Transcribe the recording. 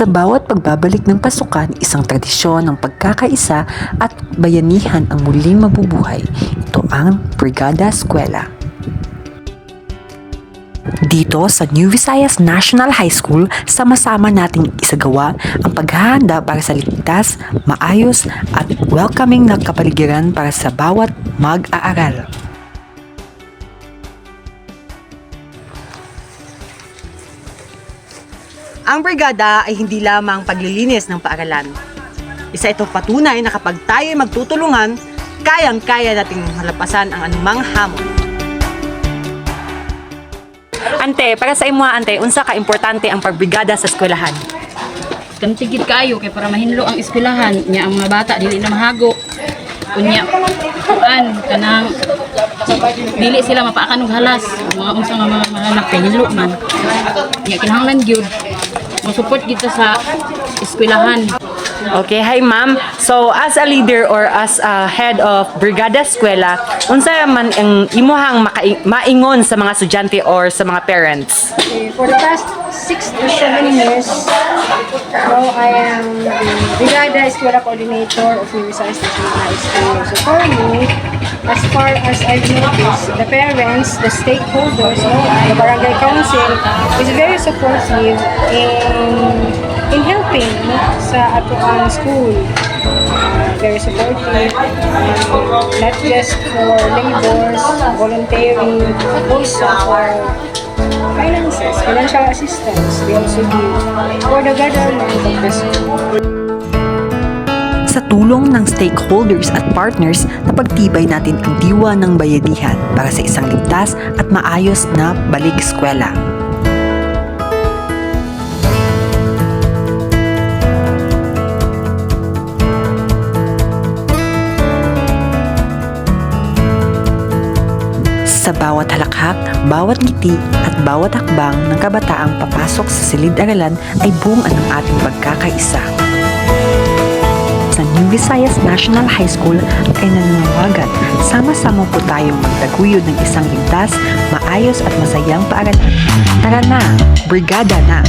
Sa bawat pagbabalik ng pasukan, isang tradisyon ng pagkakaisa at bayanihan ang muling mabubuhay. Ito ang Brigada Eskwela. Dito sa New Visayas National High School, sama-sama nating isagawa ang paghahanda para sa ligtas, maayos at welcoming na kapaligiran para sa bawat mag-aaral. Ang brigada ay hindi lamang paglilinis ng paaralan. Isa itong patunay na kapag tayo ay magtutulungan, kayang-kaya nating malampasan ang anumang hamon. Ante, para sa imo ante, unsa ka importante ang pagbrigada sa eskwelahan? Kantigid kayo kay para mahinlo ang eskwelahan nya ang mga bata dili na mahago. Kunya kuan kanang dili sila mapaakan og halas mga unsa nga mga mga anak kay hinlo man. Nya kinahanglan gyud mo support kita sa eskwelahan. Okay, hi ma'am. So as a leader or as a head of Brigada Eskwela, unsa man ang imuhang maingon sa mga estudyante or sa mga parents? Okay, for the past six to seven years, now I am the Brigada Escuela Coordinator of Visayas National High School. So for me, as far as I've noticed, the parents, the stakeholders, the barangay council is very supportive in in helping no, sa ato ang school. Very supportive, um, not just for labors, volunteering, also for finances, financial assistance, they also give for the betterment of the school. Tulong ng stakeholders at partners, napagtibay natin ang diwa ng bayanihan para sa isang ligtas at maayos na balik eskwela. Sa bawat halakhak, bawat ngiti at bawat hakbang ng kabataang papasok sa silid-aralan ay bunga ng ating pagkakaisa New Visayas National High School ay nananawagan. Sama-sama po tayong magtaguyod ng isang ligtas, maayos at masayang paaralan. Tara na! Brigada na!